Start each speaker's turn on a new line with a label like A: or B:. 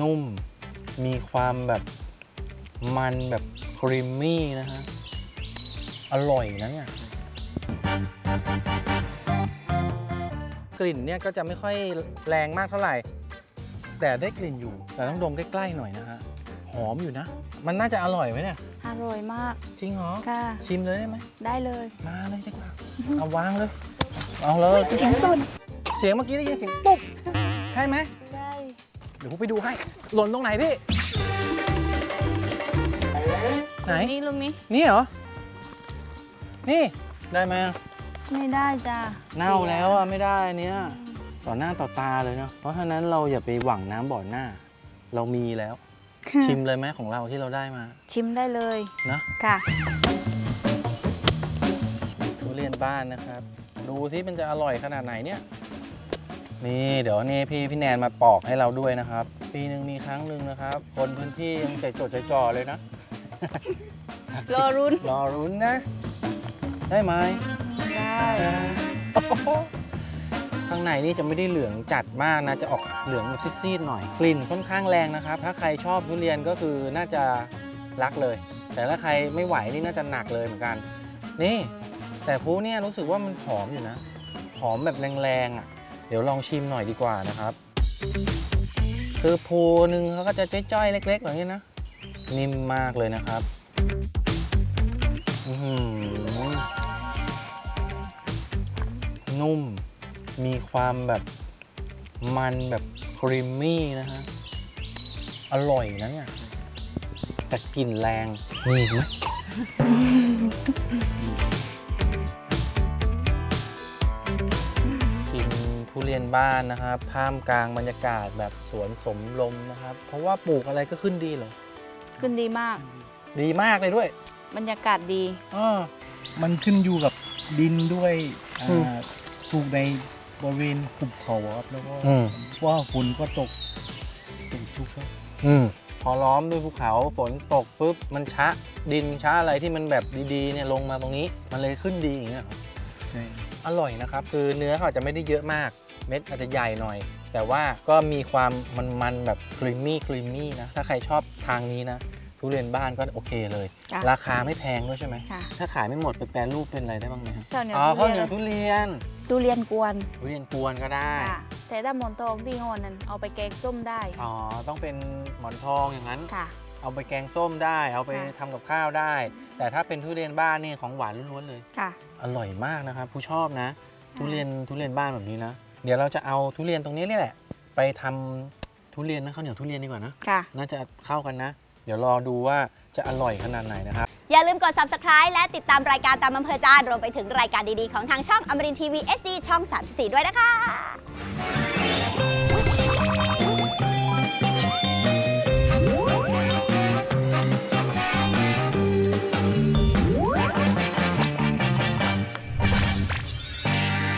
A: นุ่ม มีความแบบมันแบบครีมมี่นะฮะ อร่อยนะเนี่ยกลิ่นเนี่ยก็จะไม่ค่อยแรงมากเท่าไหร่ แต่ได้กลิ่นอยู่ แต่ต้องดมใกล้ๆหน่อยนะฮะ หอมอยู่นะ มันน่าจะอร่อยไหมเนี่ย
B: อร่อยมาก
A: จริงเหรอ
B: ค่ะ
A: ชิมเลยได้ไหม
B: ได้เลย
A: มาเลยดีกว่าเอาวางเลย เอาเลย
B: เสียงตุ่น
A: เสียงเมื่อกี้ได้ยินเสียงตุ๊บ ใช่ไหม
B: ใช่
A: เดี๋ยวผมไปดูให้ หล่นตรงไหนพี่ ไหน
B: นี่ลุงนี้
A: นี่เหรอ นี่ได้ไหมอะ
B: ไม่ได้จ้า
A: เน่าแล้วอะไม่ได้อันเนี้ยต่อหน้าต่อตาเลยเนาะเพราะฉะนั้นเราอย่าไปหวังน้ำบ่อหน้า เรามีแล้ว ชิมเลยไหมของเราที่เราได้มา
B: ชิมได้เลย
A: นะ
B: ค่ะ
A: ทุเรียนบ้านนะครับ ดูที่มันจะอร่อยขนาดไหนเนี่ย นี่เดี๋ยวนี่พี่พี่แนนมาปอกให้เราด้วยนะครับ ปีหนึ่งมีครั้งหนึ่งนะครับ คนพื้นที่ยังใจจดใจจ่อเลยนะ
B: รอรุน
A: รอรุ้นนะ ได้ไหม
B: ได้
A: ข้างในนี่จะไม่ได้เหลืองจัดมากนะ จะออกเหลืองแบบซีดๆหน่อย กลิ่นค่อนข้างแรงนะครับ ถ้าใครชอบทุเรียนก็คือน่าจะรักเลย แต่ถ้าใครไม่ไหวนี่น่าจะหนักเลยเหมือนกัน นี่ แต่พูเนี่ยรู้สึกว่ามันหอมอยู่นะ หอมแบบแรงๆอะ เดี๋ยวลองชิมหน่อยดีกว่านะครับ คือภูหนึ่งเขาก็จะจ้อยๆ เล็ก ๆ แบบนี้นะ นิ่มมากเลยนะครับอื้อหือนุ่ม มีความแบบมันแบบครีมมี่นะฮะ อร่อยนะเนี่ยแต่กลิ่นแรงมีอีกไหม ทุเรียนบ้านนะครับท่ามกลางบรรยากาศแบบสวนสมลมนะครับ เพราะว่าปลูกอะไรก็ขึ้นดีเหรอ
B: ขึ้นดีมาก
A: ดีมากเลยด้วย
B: บรรยากาศดี
A: เออ
C: มันขึ้นอยู่กับดินด้วยอ่า
A: อืม
C: ปลูกในบริเวณหุบเขาครับแล้วก็
A: อืม
C: ว่าฝนก็ตกตกชุกครับ
A: อืมพอล้อมด้วยภูเขาฝนตกปุ๊บมันชะ ดินชะอะไรที่มันแบบดีๆเนี่ยลงมาตรงนี้ มันเลยขึ้นดีอย่างเงี้ยเหรอ
C: ใช่
A: อร่อยนะครับ คือเนื้อเขาอาจจะไม่ได้เยอะมาก เม็ดอาจจะใหญ่หน่อย แต่ว่าก็มีความมันๆแบบครีมมี่ครีมมี่นะถ้าใครชอบทางนี้นะทุเรียนบ้านก็โอเคเลย
B: ค่ะ
A: ราคาไม่แพงด้วยใช่ไหม
B: ค่ะ
A: ถ้าขายไม่หมดไปแปรรูปเป็นอะไรได้บ้างไหมครับ
B: ข้าวเหนียว
A: อ๋อ
B: ทุ
A: ข้าว
B: เรี
A: เหนี
B: ย
A: ยวนทุเรียน
B: ทุเรียนกวน
A: ทุเรียนกวนก็ได้
B: ค่ะแต่ถ้าหมอนทองที่งอนนั้นเอาไปแกงส้มได้
A: อ๋อ ต้องเป็นหมอนทองอย่างนั้น
B: ค่ะ
A: เอาไปแกงส้มได้ เอาไป
B: ค่ะ
A: ทำกับข้าวได้ แต่ถ้าเป็นทุเรียนบ้านนี่ของหวานล้วนๆเลย
B: ค่ะ
A: อร่อยมากนะครับ ผู้ชอบนะ ทุเรียนทุเรียนบ้านแบบนี้นะ เดี๋ยวเราจะเอาทุเรียนตรงนี้นี่แหละ ไปทำทุเรียนนะข้าวเหนียวทุเรียนดีกว่านะ
B: ค่ะ
A: น่าจะเข้ากันนะ เดี๋ยวรอดูว่าจะอร่อยขนาดไหนนะครับ
D: อย่าลืมกด subscribe และติดตามรายการตามอำเภอใจารรวมไปถึงรายการดีๆ ของทางช่องอมรินทีวี SD ช่อง 34 ด้วยนะคะ